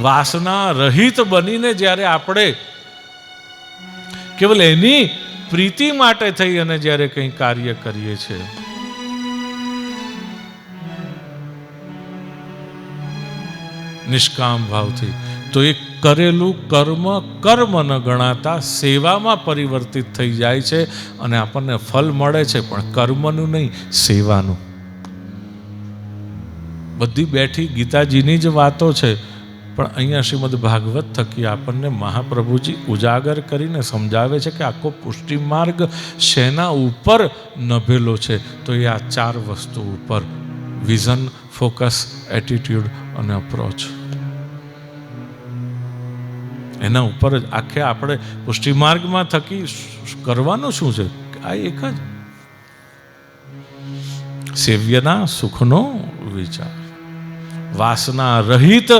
વાસના રહિત બનીને જ્યારે આપણે કેવલ એની પ્રીતિ માટે થઈ અને જ્યારે કંઈ કાર્ય કરીએ છીએ. નિષ્કામ ભાવથી. તો એ કરેલું કર્મ કર્મ ન ગણાતા સેવામાં પરિવર્તિત થઈ જાય છે અને આપણને ફલ મળે છે, પણ કર્મનું નહીં, સેવાનું. બધી બેઠી ગીતાજીની જ વાતો છે. પણ અહીંયા શ્રીમદ ભાગવત થકી આપણને મહાપ્રભુજી ઉજાગર કરીને સમજાવે છે કે આખો પુષ્ટિ માર્ગ શેના ઉપર નભેલો છે. તો એ આ ચાર વસ્તુ ઉપર. વિઝન ફોકસ એટીટ્યુડ અને અપ્રોચ એના ઉપર જ આખે આપણે પુષ્ટિ માર્ગમાં થકી કરવાનું શું છે? આ એક જ. સેવ્યના સુખનો વિચાર. વાસના રહિત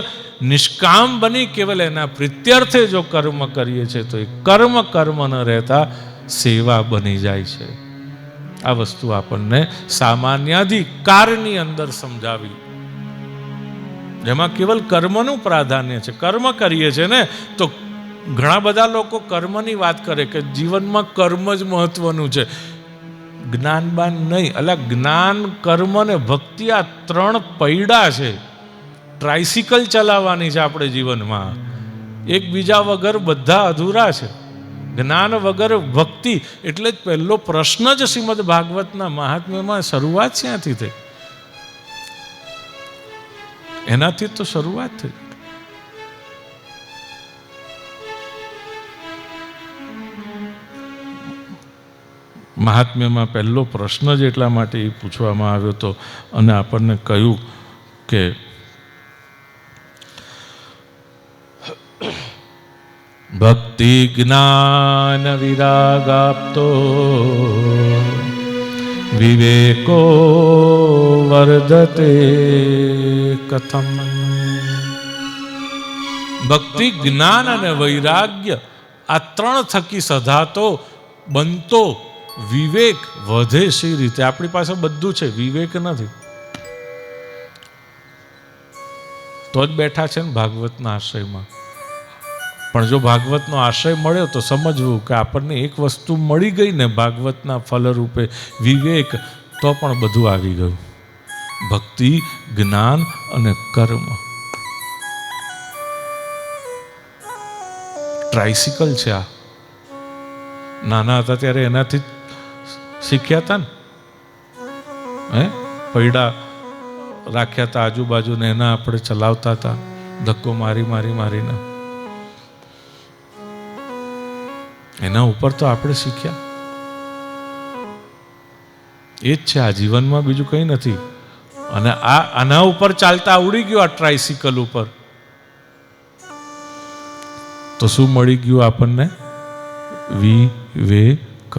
નિષ્કામ બની કેવલ એના પ્રિત્યર્થે જો કર્મ કરીએ છીએ, તો એ કર્મ કર્મ ન રહેતા સેવા બની જાય છે. આ વસ્તુ આપણને સામાન્યાધિકારની અંદર સમજાવી. જેમાં કેવલ કર્મનું પ્રાધાન્ય છે. કર્મ કરીએ છીએ ને, તો ઘણા બધા લોકો કર્મની વાત કરે કે જીવનમાં કર્મ જ મહત્વનું છે. જ્ઞાનબાન નહીં એટલે જ્ઞાન કર્મ ને ભક્તિ આ ત્રણ પૈડા છે. ટ્રાઇસિકલ ચલાવવાની છે આપણે જીવનમાં. એકબીજા વગર બધા અધૂરા છે. જ્ઞાન વગર ભક્તિ એટલે જ પહેલો પ્રશ્ન જ શ્રીમદ ભાગવતના મહાત્મ્યમાં શરૂઆત ક્યાંથી થઈ? એનાથી તો શરૂઆત થઈ. મહાત્મ્યમાં પહેલો પ્રશ્ન જ એટલા માટે એ પૂછવામાં આવ્યો હતો અને આપણને કહ્યું કે ભક્તિ જ્ઞાન વિરાગાપ્તો. વિવેકો વર્ધતે કથમ. ભક્તિ જ્ઞાન અને વૈરાગ્ય આ ત્રણ થકી સધાતો, બનતો વિવેક વધે સી રીતે? આપણી પાસે બધું છે, વિવેક નથી. તો જ બેઠા છે ને ભાગવતના આશ્રયમાં. પણ જો ભાગવતનો આશય મળ્યો તો સમજવું કે આપણને એક વસ્તુ મળી ગઈ ને ભાગવતના ફલરૂપે વિવેક, તો પણ બધું આવી ગયું. ભક્તિ, જ્ઞાન અને કર્મ. ટ્રાઇસિકલ છે આ. નાના હતા ત્યારે એનાથી શીખ્યા હતા ને? હે? પૈડા રાખ્યા હતા આજુબાજુને, એના આપણે ચલાવતા હતા ધક્કો મારી મારી મારીને. એના ઉપર તો આપણે શીખ્યા. એ જ છે, આ જીવનમાં બીજું કંઈ નથી. અને આ, આના ઉપર ચાલતા આવડી ગયું આ ટ્રાઇસિકલ ઉપર. તો શું મળી ગયું આપણને? વિવેક.